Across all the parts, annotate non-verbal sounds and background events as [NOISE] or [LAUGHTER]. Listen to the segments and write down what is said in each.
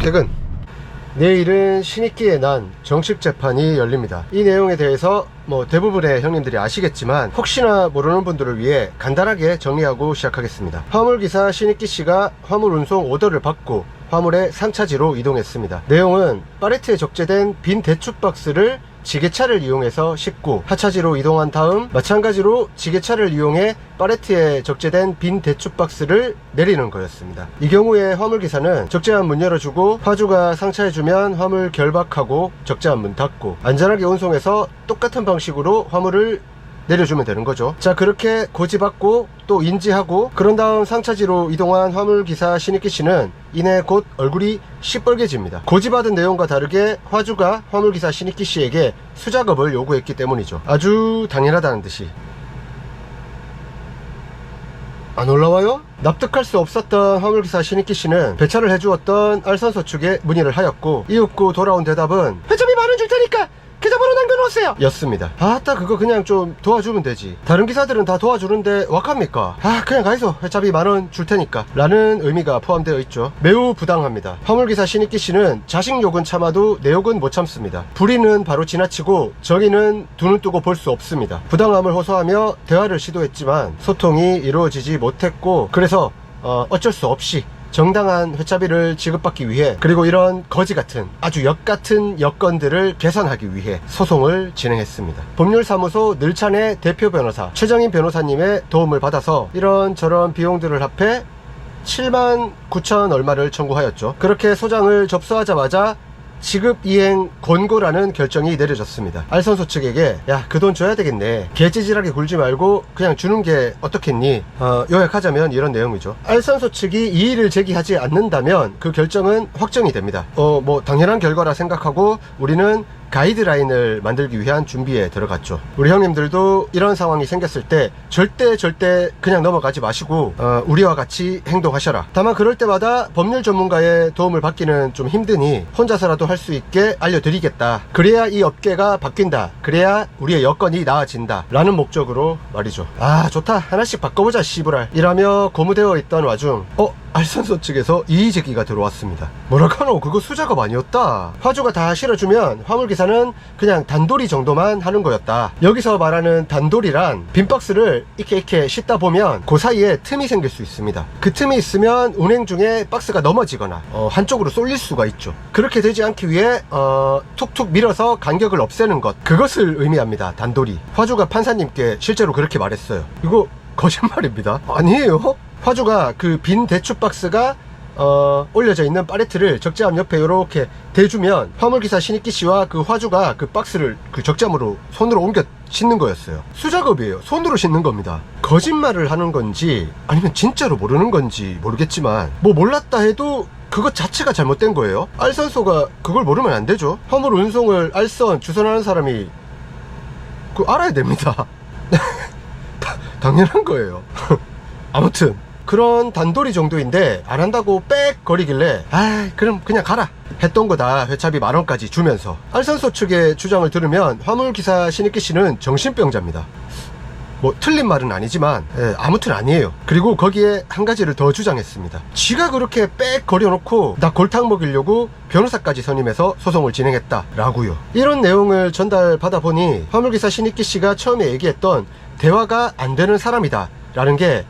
퇴근. 내일은 신익기에 난 정식 재판이 열립니다. 이 내용에 대해서 뭐 대부분의 형님들이 아시겠지만 혹시나 모르는 분들을 위해 간단하게 정리하고 시작하겠습니다. 화물기사 신익기 씨가 화물 운송 오더를 받고 화물의 상차지로 이동했습니다. 내용은 파레트에 적재된 빈 대축 박스를 지게차를 이용해서 싣고 하차지로 이동한 다음 마찬가지로 지게차를 이용해 파레트에 적재된 빈 대축 박스를 내리는 거였습니다. 이 경우에 화물기사는 적재한 문 열어주고 화주가 상차해주면 화물 결박하고 적재한 문 닫고 안전하게 운송해서 똑같은 방식으로 화물을 내려주면 되는 거죠. 자, 그렇게 고지받고 또 인지하고 그런 다음 상차지로 이동한 화물기사 신익기 씨는 이내 곧 얼굴이 시뻘개집니다. 고지받은 내용과 다르게 화주가 화물기사 신익기 씨에게 수작업을 요구했기 때문이죠. 아주 당연하다는 듯이. 안 올라와요? 납득할 수 없었던 화물기사 신익기 씨는 배차를 해주었던 알선소 측에 문의를 하였고 이윽고 돌아온 대답은 회점이 만원 줄 테니까 계좌번호 남겨놓으세요. 였습니다. 아따 그거 그냥 좀 도와주면 되지. 다른 기사들은 다 도와주는데 왁합니까 아 그냥 가이소. 회차비 만원 줄 테니까. 라는 의미가 포함되어 있죠. 매우 부당합니다. 화물기사 신익기 씨는 자식 욕은 참아도 내 욕은 못 참습니다. 불의는 바로 지나치고 정의는 두 눈 뜨고 볼 수 없습니다. 부당함을 호소하며 대화를 시도했지만 소통이 이루어지지 못했고 그래서 어, 어쩔 수 없이 정당한 회차비를 지급받기 위해 그리고 이런 거지 같은 아주 역 같은 여건들을 개선하기 위해 소송을 진행했습니다. 법률사무소 늘찬의 대표 변호사 최정인 변호사님의 도움을 받아서 이런 저런 비용들을 합해 7만 9천 얼마를 청구하였죠. 그렇게 소장을 접수하자마자 지급 이행 권고라는 결정이 내려졌습니다. 알선소 측에게 야 그 돈 줘야 되겠네. 개찌질하게 굴지 말고 그냥 주는 게 어떻겠니? 어, 요약하자면 이런 내용이죠. 알선소 측이 이의를 제기하지 않는다면 그 결정은 확정이 됩니다. 어 뭐 당연한 결과라 생각하고 우리는 가이드라인을 만들기 위한 준비에 들어갔죠. 우리 형님들도 이런 상황이 생겼을 때 절대 절대 그냥 넘어가지 마시고 어, 우리와 같이 행동하셔라. 다만 그럴 때마다 법률 전문가의 도움을 받기는 좀 힘드니 혼자서라도 할 수 있게 알려드리겠다. 그래야 이 업계가 바뀐다. 그래야 우리의 여건이 나아진다. 라는 목적으로 말이죠. 아 좋다. 하나씩 바꿔보자 씨부랄. 이라며 고무되어 있던 와중 어? 알선소 측에서 이의 제기가 들어왔습니다. 뭐라카노 그거 수작업 아니었다. 화주가 다 실어주면 화물기사는 그냥 단돌이 정도만 하는 거였다. 여기서 말하는 단돌이란 빈박스를 이렇게 이렇게 싣다 보면 그 사이에 틈이 생길 수 있습니다. 그 틈이 있으면 운행 중에 박스가 넘어지거나 어, 한쪽으로 쏠릴 수가 있죠. 그렇게 되지 않기 위해 어, 툭툭 밀어서 간격을 없애는 것 그것을 의미합니다. 단돌이. 화주가 판사님께 실제로 그렇게 말했어요. 이거 거짓말입니다. 아니에요. 화주가 그 빈 대추 박스가 어, 올려져 있는 파레트를 적재함 옆에 이렇게 대주면 화물기사 신익기 씨와 그 화주가 그 박스를 그 적재함으로 손으로 옮겨 싣는 거였어요. 수작업이에요. 손으로 싣는 겁니다. 거짓말을 하는 건지 아니면 진짜로 모르는 건지 모르겠지만 뭐 몰랐다 해도 그것 자체가 잘못된 거예요. 알선소가 그걸 모르면 안 되죠. 화물 운송을 알선 주선하는 사람이 그 알아야 됩니다. [LAUGHS] 다- 당연한 거예요. [LAUGHS] 아무튼 그런 단돌이 정도인데 안 한다고 빽 거리길래 아 그럼 그냥 가라. 했던 거다 회차비 만 원까지 주면서. 알선소 측의 주장을 들으면 화물기사 신익기 씨는 정신병자입니다. 뭐 틀린 말은 아니지만 예, 아무튼 아니에요. 그리고 거기에 한 가지를 더 주장했습니다 지가 그렇게 빽 거려놓고 나 골탕 먹이려고 변호사까지 선임해서 소송을 진행했다 라고요. 이런 내용을 전달받아 보니 화물기사 신익기 씨가 처음에 얘기했던 대화가 안 되는 사람이다. 라는 게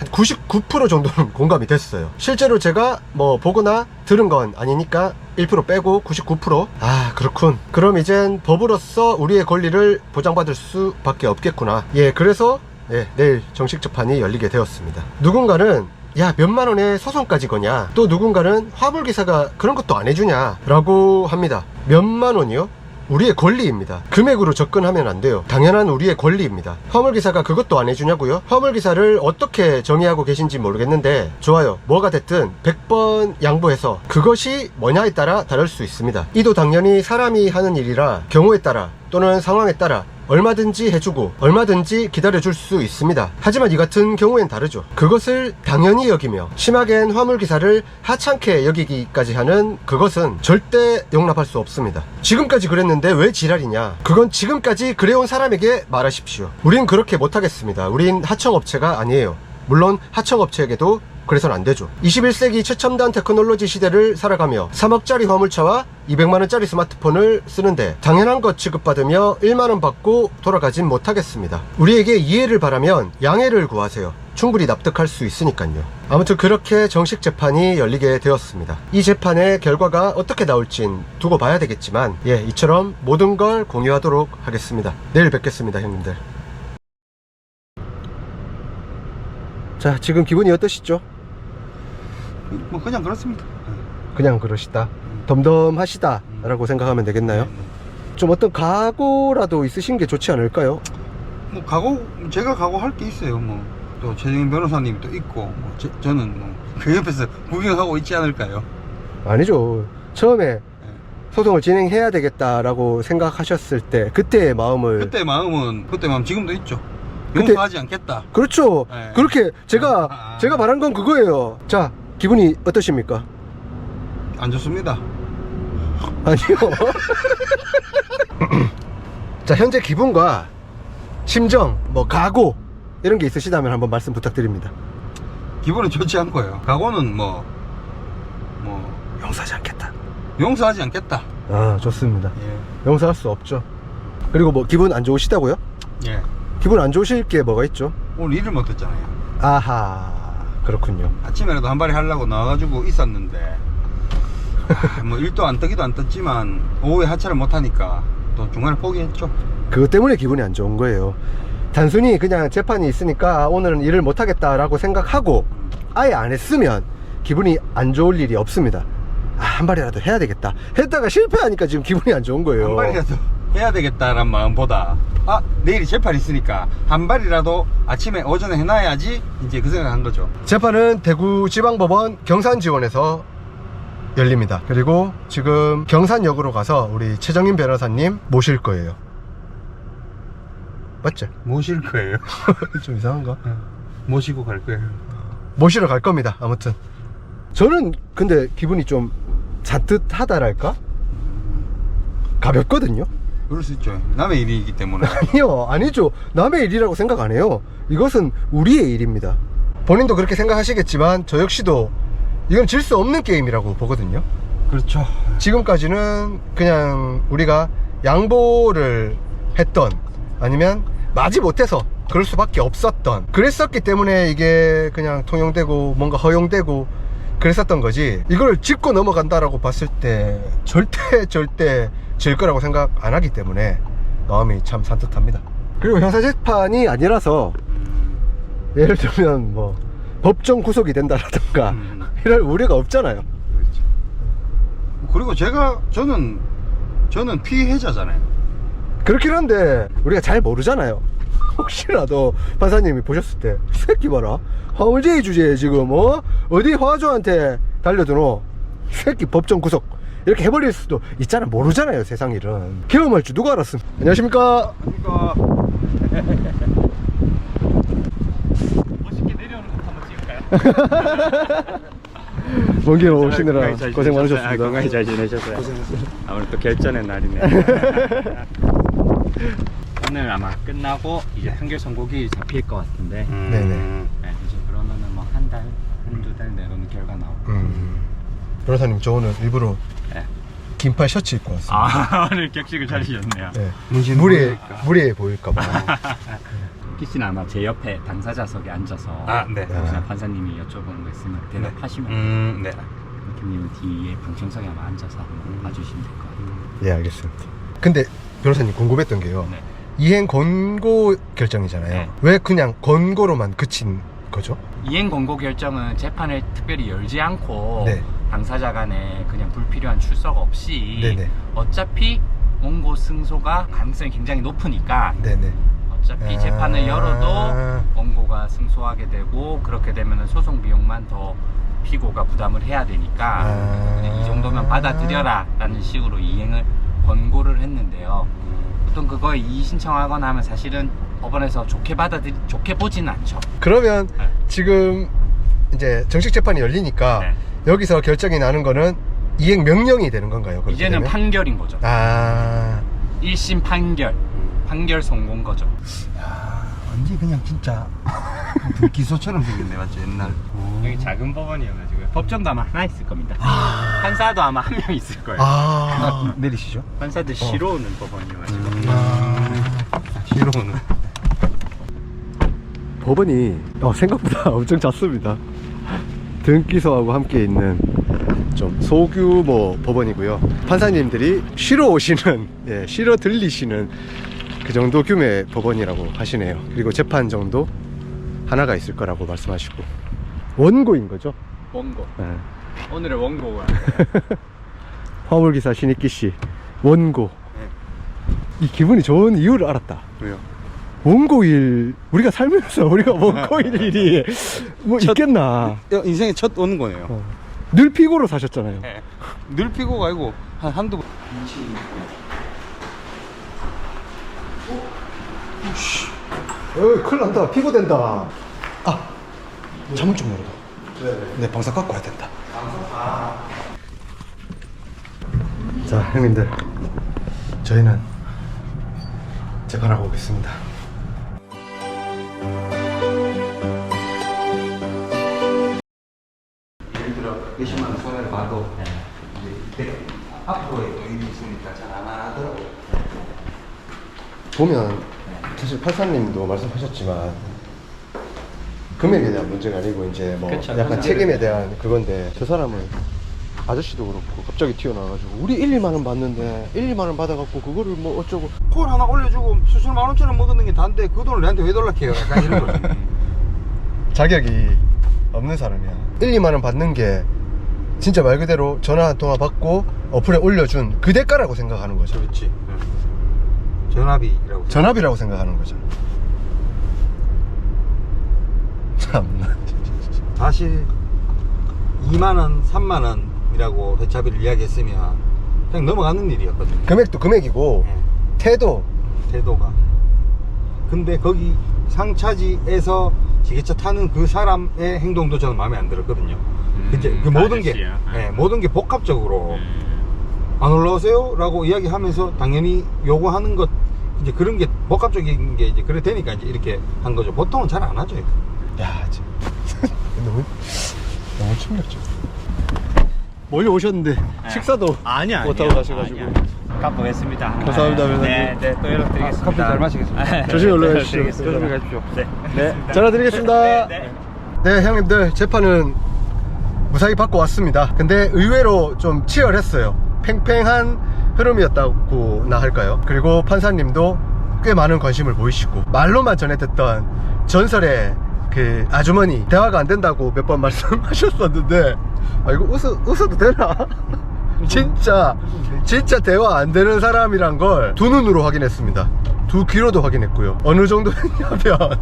한 99% 정도는 [LAUGHS] 공감이 됐어요. 실제로 제가 뭐 보거나 들은 건 아니니까 1% 빼고 99%? 아, 그렇군. 그럼 이젠 법으로서 우리의 권리를 보장받을 수 밖에 없겠구나. 예, 그래서 예, 내일 정식 재판이 열리게 되었습니다. 누군가는 야, 몇만 원에 소송까지 거냐? 또 누군가는 화물기사가 그런 것도 안 해주냐? 라고 합니다. 몇만 원이요? 우리의 권리입니다. 금액으로 접근하면 안 돼요. 당연한 우리의 권리입니다. 화물기사가 그것도 안 해주냐고요? 화물기사를 어떻게 정의하고 계신지 모르겠는데 좋아요. 뭐가 됐든 100번 양보해서 그것이 뭐냐에 따라 다를 수 있습니다. 이도 당연히 사람이 하는 일이라 경우에 따라 또는 상황에 따라 얼마든지 해주고 얼마든지 기다려줄 수 있습니다. 하지만 이 같은 경우엔 다르죠. 그것을 당연히 여기며 심하게는 화물기사를 하찮게 여기기까지 하는 그것은 절대 용납할 수 없습니다. 지금까지 그랬는데 왜 지랄이냐? 그건 지금까지 그래온 사람에게 말하십시오. 우린 그렇게 못하겠습니다. 우린 하청업체가 아니에요. 물론 하청업체에게도 그래선 안 되죠. 21세기 최첨단 테크놀로지 시대를 살아가며 3억짜리 화물차와 200만원짜리 스마트폰을 쓰는데 당연한 것 취급받으며 1만원 받고 돌아가진 못하겠습니다. 우리에게 이해를 바라면 양해를 구하세요. 충분히 납득할 수 있으니까요. 아무튼 그렇게 정식 재판이 열리게 되었습니다. 이 재판의 결과가 어떻게 나올진 두고 봐야 되겠지만 예, 이처럼 모든 걸 공유하도록 하겠습니다. 내일 뵙겠습니다, 형님들. 자, 지금 기분이 어떠시죠? 뭐 그냥 그렇습니다. 그냥 그러시다. 덤덤하시다라고 생각하면 되겠나요? 좀 어떤 각오라도 있으신 게 좋지 않을까요? 뭐 각오 제가 각오할 게 있어요. 뭐 또 최정인 변호사님도 있고 뭐 제- 저는 뭐그 옆에서 구경하고 있지 않을까요? 아니죠. 처음에 소송을 진행해야 되겠다라고 생각하셨을 때 그때의 마음을 그때 마음은 그때 마음 지금도 있죠. 그때- 용서하지 않겠다. 그렇죠. 네. 그렇게 제가 아. 제가 말한 건 그거예요. 자, 기분이 어떠십니까? 안 좋습니다. 아니요. [LAUGHS] [LAUGHS] 자, 현재 기분과 심정, 뭐 각오 이런 게 있으시다면 한번 말씀 부탁드립니다. 기분은 좋지 않고요. 각오는 뭐 뭐 용서하지 않겠다. 용서하지 않겠다. 아, 좋습니다. 예. 용서할 수 없죠. 그리고 뭐 기분 안 좋으시다고요? 예. 기분 안 좋으실 게 뭐가 있죠? 오늘 일을 못했잖아요. 아하, 그렇군요. 아침에라도 한 발이 하려고 나와가지고 있었는데 아, 뭐 일도 안 뜨기도 안 떴지만 오후에 하차를 못 하니까 또 중간에 포기했죠. 그것 때문에 기분이 안 좋은 거예요. 단순히 그냥 재판이 있으니까 오늘은 일을 못 하겠다라고 생각하고 아예 안 했으면 기분이 안 좋을 일이 없습니다. 아, 한 발이라도 해야 되겠다. 했다가 실패하니까 지금 기분이 안 좋은 거예요. 한 발이라도 해야 되겠다란 마음보다 아 내일이 재판 있으니까 한 발이라도 아침에 오전에 해놔야지 이제 그 생각한 거죠. 재판은 대구지방법원 경산지원에서 열립니다. 그리고 지금 경산역으로 가서 우리 최정인 변호사님 모실 거예요. 맞죠? [LAUGHS] 모실 거예요. [LAUGHS] 좀 이상한가? 모시고 갈 거예요. 모시러 갈 겁니다. 아무튼 저는 근데 기분이 좀 잔뜩하다랄까? 가볍거든요. 그럴 수 있죠. 남의 일이기 때문에. [LAUGHS] 아니요, 아니죠. 남의 일이라고 생각 안 해요. 이것은 우리의 일입니다. 본인도 그렇게 생각하시겠지만 저 역시도 이건 질 수 없는 게임이라고 보거든요. 그렇죠. 지금까지는 그냥 우리가 양보를 했던 아니면 마지 못해서 그럴 수밖에 없었던 그랬었기 때문에 이게 그냥 통용되고 뭔가 허용되고 그랬었던 거지 이걸 짚고 넘어간다라고 봤을 때 절대 [LAUGHS] 절대 질 거라고 생각 안 하기 때문에 마음이 참 산뜻합니다 그리고 형사 재판이 아니라서 예를 들면 뭐 법정 구속이 된다라든가 음. [LAUGHS] 이럴 우려가 없잖아요 그렇죠. 그리고 제가 저는 저는 피해자잖아요. 그렇긴 한데 우리가 잘 모르잖아요 [LAUGHS] 혹시라도 판사님이 보셨을 때 "이 새끼 봐라 화물제의 주제에 지금 어? 어디 화주한테 달려드노 이 새끼 법정 구속 이렇게 해버릴 수도 있잖아 모르잖아요 세상 일은 경험할 줄 누가 알았음 안녕하십니까 그러니까 멋있게 내려오는 것 한번 찍을까요? [LAUGHS] 먼길 오시느라 잘 고생? 많으셨습니다 아, 건강히 잘 지내셨어요. 아무래도 결전의 날이네. [LAUGHS] 오늘 아마 끝나고 이제 판결 선고기 잡힐 것 같은데. 네네. 네, 이제 그러면은 뭐 한 달, 한두 달 내로는 결과 나오고. 음. 변호사님 저 오늘 일부러 네. 긴팔 셔츠 입고 왔습니다 아 [LAUGHS] 오늘 격식을 차리셨네요. 네. 문신 무리해, 보일까봐 키 씨는 아마 제 옆에 당사자석에 앉아서 아, 네. 혹시나 판사님이 여쭤보는 거 있으면 대답하시면 음, 네. 김님은 뒤에 방청석에 아마 앉아서 한번 봐주시면 될 것 같아요. 예 알겠습니다 근데 변호사님 궁금했던 게요 네. 이행 권고 결정이잖아요. 네. 왜 그냥 권고로만 그친 거죠? 이행 권고 결정은 재판을 특별히 열지 않고 네. 당사자 간에 그냥 불필요한 출석 없이 네네. 어차피 원고 승소가 가능성이 굉장히 높으니까 네네. 어차피 아. 재판을 열어도 원고가 승소하게 되고 그렇게 되면 소송 비용만 더 피고가 부담을 해야 되니까 아. 그냥 이 정도면 받아들여라 라는 식으로 이행을 권고를 했는데요 보통 그거에 이의 신청하거나 하면 사실은 법원에서 좋게 받아들이 좋게 보지는 않죠. 그러면 네. 지금 이제 정식 재판이 열리니까 네. 여기서 결정이 나는 거는 이행 명령이 되는 건가요? 그렇게 이제는 되면? 판결인 거죠. 아 1심 판결. 판결 성공 거죠. 완전 그냥 진짜 [LAUGHS] 기소처럼 생겼네 맞죠 옛날 여기 작은 법원이어가지고 법정도 아마 하나 있을 겁니다. 판사도 아마 한 명 있을 거예요. 아, [LAUGHS] 내리시죠 판사들 쉬러 오는 법원이어가지고. 뒤로는 법원이 어, 생각보다 [LAUGHS] 엄청 작습니다. 등기소하고 함께 있는 좀 소규모 법원이고요. 판사님들이 쉬러 오시는, [LAUGHS] 예, 쉬러 들리시는 그 정도 규모의 법원이라고 하시네요. 그리고 재판 정도 하나가 있을 거라고 말씀하시고 원고인 거죠? 원고. 예. 오늘의 원고가 [LAUGHS] 화물기사 신익기 씨 원고. 이 기분이 좋은 이유를 알았다. 왜요? 원고일 우리가 살면서 [LAUGHS] 우리가 원고일 일이 뭐 있겠나? 인생의 첫 오는 거네요 어. 늘 피고로 사셨잖아요. 늘 피고가 아니고 한, 한두 번 어, 큰일 난다. 피고된다. 아, 잠은 좀 열어둬. 네, 방석 갖고 와야 된다. 자, 형님들. 저희는 재판하고 오겠습니다. 보면 사실 판사님도 말씀하셨지만 금액에 대한 문제가 아니고 이제 뭐 그쵸, 약간 판사들은- 책임에 대한 그건데 저 사람은 아저씨도 그렇고 갑자기 튀어나와가지고 우리 1, 2만 원 받는데 1, 2만 원 받아갖고 그거를 뭐 어쩌고 콜 하나 올려주고 수술 만 원처럼 먹었는 게 단데 그 돈을 내한테 왜 달라해요? 약간 이런 거지 [LAUGHS] 자격이 없는 사람이야. 1, 2만 원 받는 게 진짜 말 그대로 전화 한 통화 받고 어플에 올려준 그 대가라고 생각하는 거죠. 그렇지 전압이라고 전압이라고 생각하는 거죠. 참나. 사실 2만 원, 3만 원이라고 회차비를 이야기했으면 그냥 넘어가는 일이었거든요. 금액도 금액이고 예, 태도. 태도가. 근데 거기 상차지에서 지게차 타는 그 사람의 행동도 저는 마음에 안 들었거든요. 그제 그 모든 게 아저씨야. 예, 모든 게 복합적으로 음. 안 올라오세요? 라고 이야기하면서 당연히 요구하는 것 이제 그런 게 복합적인 게 이제 그래 되니까 이제 이렇게 한 거죠 보통은 잘 안 하죠 이거. 야, 진 [LAUGHS] 너무 너무 충격적. 멀리 오셨는데 식사도 아니 아니 못하고 가셔가지고. 가보겠습니다. 감사합니다, 네, 변호사님. 네, 또 연락드리겠습니다. 커피 잘 마시겠습니다. 조심히 올라가십시오. 조심히 가십시오 네. 네, 전화 드리겠습니다. 네, 네. 네, 형님들 재판은 무사히 받고 왔습니다. 근데 의외로 좀 치열했어요. 팽팽한 흐름이었다고나 할까요? 그리고 판사님도 꽤 많은 관심을 보이시고 말로만 전해 듣던 전설의 그 아주머니 대화가 안 된다고 몇 번 [LAUGHS] 말씀하셨었는데 아 이거 웃어, 웃어도 되나? [LAUGHS] 진짜 진짜 대화 안 되는 사람이란 걸 두 눈으로 확인했습니다. 두 귀로도 확인했고요. 어느 정도 했냐면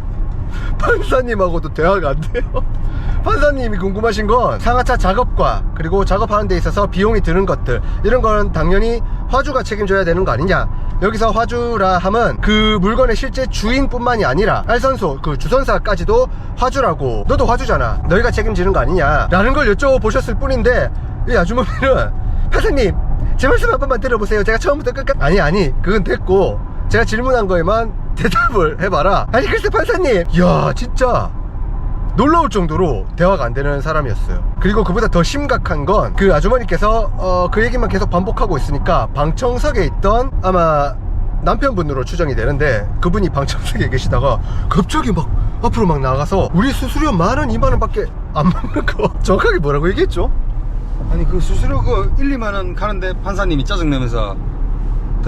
[LAUGHS] 판사님하고도 대화가 안 돼요. [LAUGHS] 판사님이 궁금하신 건 상하차 작업과 그리고 작업하는 데 있어서 비용이 드는 것들. 이런 건 당연히 화주가 책임져야 되는 거 아니냐. 여기서 화주라 함은 그 물건의 실제 주인뿐만이 아니라 알선소 그 주선사까지도 화주라고. 너도 화주잖아. 너희가 책임지는 거 아니냐. 라는 걸 여쭤보셨을 뿐인데 이 아주머니는 [LAUGHS] 판사님 제 말씀 한 번만 들어보세요. 제가 처음부터 끝까지 아니 아니. 그건 됐고 제가 질문한 거에만 대답을 해봐라 아니 글쎄 판사님 이야 진짜 놀라울 정도로 대화가 안 되는 사람이었어요. 그리고 그보다 더 심각한 건 그 아주머니께서 어, 그 얘기만 계속 반복하고 있으니까 방청석에 있던 아마 남편분으로 추정이 되는데 그분이 방청석에 계시다가 갑자기 막 앞으로 막 나가서 우리 수수료 만 원, 이만 원 밖에 안 먹는 거 [LAUGHS] 정확하게 뭐라고 얘기했죠? 아니 그 수수료 그 1, 2만 원 가는데 판사님이 짜증내면서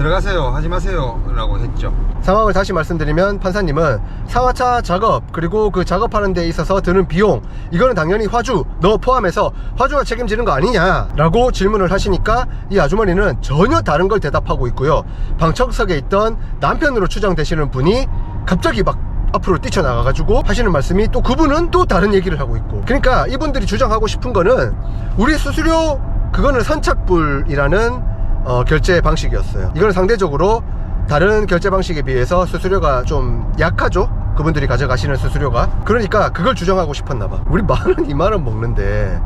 들어가세요. 하지 마세요. 라고 했죠. 상황을 다시 말씀드리면 판사님은 상하차 작업 그리고 그 작업하는 데 있어서 드는 비용 이거는 당연히 화주 너 포함해서 화주가 책임지는 거 아니냐? 라고 질문을 하시니까 이 아주머니는 전혀 다른 걸 대답하고 있고요. 방청석에 있던 남편으로 추정되시는 분이 갑자기 막 앞으로 뛰쳐나가가지고 하시는 말씀이 또 그분은 또 다른 얘기를 하고 있고. 그러니까 이분들이 주장하고 싶은 거는 우리 수수료 그거는 선착불이라는 어, 결제 방식이었어요. 이걸 상대적으로 다른 결제 방식에 비해서 수수료가 좀 약하죠 그분들이 가져가시는 수수료가 그러니까 그걸 주장하고 싶었나봐 우리 만원 2만원 먹는데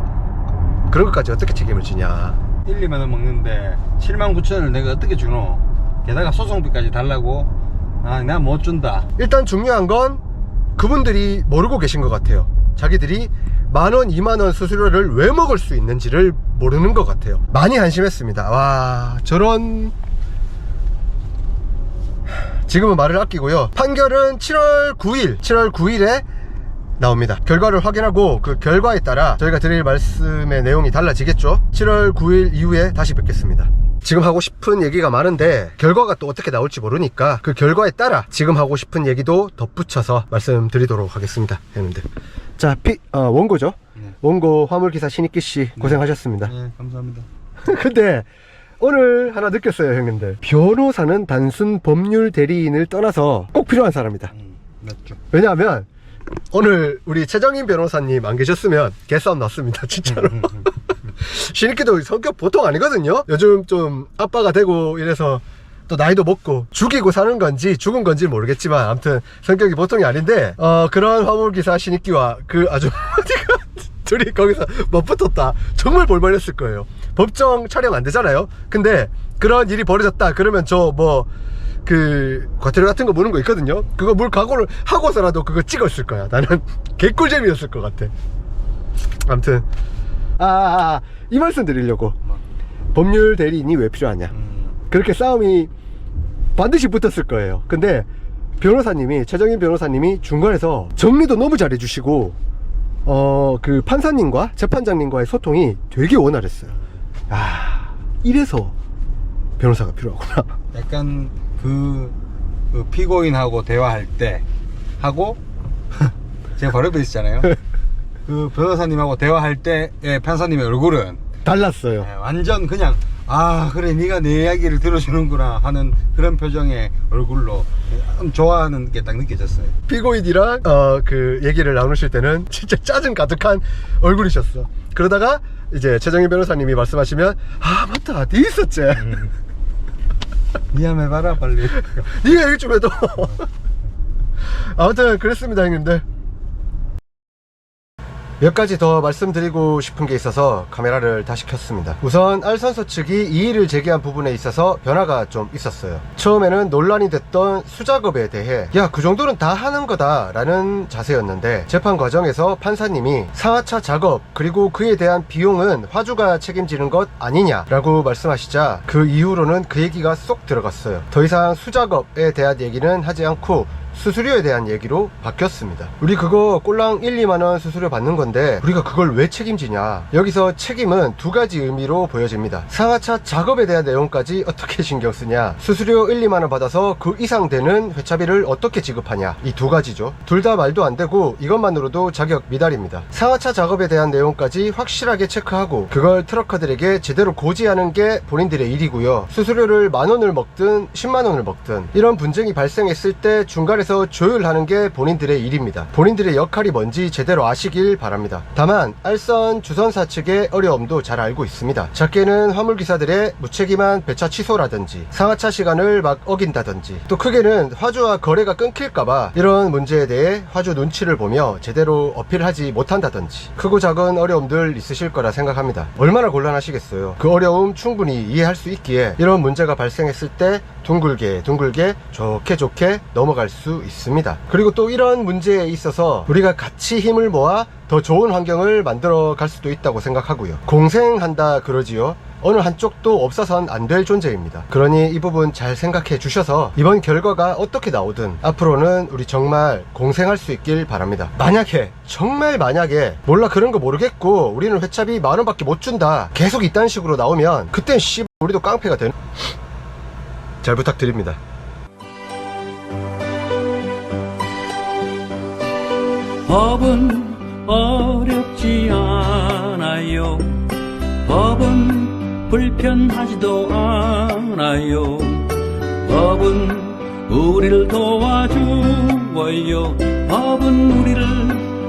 그런 것까지 어떻게 책임을 지냐 1, 2만 원 먹는데 7만 9천 원을 내가 어떻게 주노? 게다가 소송비까지 달라고? 아, 내가 못 준다. 일단 중요한 건 그분들이 모르고 계신 것 같아요. 자기들이 만원, 이만원 수수료를 왜 먹을 수 있는지를 모르는 것 같아요. 많이 한심했습니다. 와, 저런. 지금은 말을 아끼고요. 판결은 7월 9일, 7월 9일에 나옵니다. 결과를 확인하고 그 결과에 따라 저희가 드릴 말씀의 내용이 달라지겠죠. 7월 9일 이후에 다시 뵙겠습니다. 지금 하고 싶은 얘기가 많은데 결과가 또 어떻게 나올지 모르니까 그 결과에 따라 지금 하고 싶은 얘기도 덧붙여서 말씀드리도록 하겠습니다. 형님들. 자, 피, 어, 원고죠. 네. 원고 화물기사 신익기 씨 고생하셨습니다. 네, 감사합니다. [LAUGHS] 근데 오늘 하나 느꼈어요, 형님들. 변호사는 단순 법률 대리인을 떠나서 꼭 필요한 사람이다. 음, 맞죠. 왜냐하면 오늘 우리 최정인 변호사님 안 계셨으면 개싸움 났습니다 [LAUGHS] 진짜로 신입기도 성격 보통 아니거든요 요즘 좀 아빠가 되고 이래서 또 나이도 먹고 죽이고 사는 건지 죽은 건지 모르겠지만 아무튼 성격이 보통이 아닌데 어 그런 화물기사 신입기와 그 아주머니가 [LAUGHS] 둘이 거기서 맞붙었다. 정말 볼만했을 거예요. 법정 촬영 안 되잖아요. 근데 그런 일이 벌어졌다. 그러면 저뭐 그 과태료 같은 거 무는 거 있거든요. 그거 물 각오를 하고서라도 그거 찍었을 거야. 나는 [LAUGHS] 개꿀잼이었을 것 같아. 아무튼 아, 아, 아, 이 말씀 드리려고. 법률 대리인이 왜 필요하냐? 음, 그렇게 싸움이 반드시 붙었을 거예요. 근데 변호사님이 최정인 변호사님이 중간에서 정리도 너무 잘해 주시고 어 그 판사님과 재판장님과의 소통이 되게 원활했어요. 아 이래서 변호사가 필요하구나. [LAUGHS] 약간 그, 그 피고인하고 대화할 때 하고 [LAUGHS] 제가 바로 옆에 있잖아요. [LAUGHS] 그 변호사님하고 대화할 때의 판사님의 얼굴은 달랐어요. 네, 완전 그냥 아 그래 네가 내 이야기를 들어주는구나 하는 그런 표정의 얼굴로 음, 좋아하는 게 딱 느껴졌어요. 피고인이랑 어 그 얘기를 나누실 때는 진짜 짜증 가득한 얼굴이셨어. 그러다가 이제 최정희 변호사님이 말씀하시면 아 맞다 네 있었지. 미안해봐라 빨리. [LAUGHS] 네가 얘기 좀 해도. 아무튼 그랬습니다 형님들. 몇 가지 더 말씀드리고 싶은 게 있어서 카메라를 다시 켰습니다. 우선 알선서 측이 이의를 제기한 부분에 있어서 변화가 좀 있었어요. 처음에는 논란이 됐던 수작업에 대해 야 그 정도는 다 하는 거다 라는 자세였는데 재판 과정에서 판사님이 상하차 작업 그리고 그에 대한 비용은 화주가 책임지는 것 아니냐 라고 말씀하시자 그 이후로는 그 얘기가 쏙 들어갔어요. 더 이상 수작업에 대한 얘기는 하지 않고 수수료에 대한 얘기로 바뀌었습니다. 우리 그거 꼴랑 1, 2만원 수수료 받는 건데 우리가 그걸 왜 책임지냐. 여기서 책임은 두 가지 의미로 보여집니다. 상하차 작업에 대한 내용까지 어떻게 신경 쓰냐. 수수료 1, 2만원 받아서 그 이상 되는 회차비를 어떻게 지급하냐. 이 두 가지죠. 둘 다 말도 안 되고 이것만으로도 자격 미달입니다. 상하차 작업에 대한 내용까지 확실하게 체크하고 그걸 트럭커들에게 제대로 고지하는 게 본인들의 일이고요. 수수료를 만 원을 먹든 10만 원을 먹든 이런 분쟁이 발생했을 때 중간에 서 조율하는 게 본인들의 일입니다. 본인들의 역할이 뭔지 제대로 아시길 바랍니다. 다만 알선 주선사 측의 어려움도 잘 알고 있습니다. 작게는 화물기사들의 무책임한 배차 취소라든지 상하차 시간을 막 어긴다든지 또 크게는 화주와 거래가 끊길까봐 이런 문제에 대해 화주 눈치를 보며 제대로 어필하지 못한다든지 크고 작은 어려움들 있으실 거라 생각합니다. 얼마나 곤란하시겠어요. 그 어려움 충분히 이해할 수 있기에 이런 문제가 발생했을 때 둥글게 둥글게 좋게 좋게 넘어갈 수 있습니다. 그리고 또 이런 문제에 있어서 우리가 같이 힘을 모아 더 좋은 환경을 만들어 갈 수도 있다고 생각하고요. 공생한다 그러지요. 어느 한쪽도 없어선 안 될 존재입니다. 그러니 이 부분 잘 생각해 주셔서 이번 결과가 어떻게 나오든 앞으로는 우리 정말 공생할 수 있길 바랍니다. 만약에 정말 만약에 몰라 그런 거 모르겠고 우리는 회차비 만 원밖에 못 준다. 계속 이딴 식으로 나오면 그땐 씨 우리도 깡패가 되는 잘 부탁드립니다. 법은 어렵지 않아요. 법은 불편하지도 않아요. 법은 우리를 도와주어요. 법은 우리를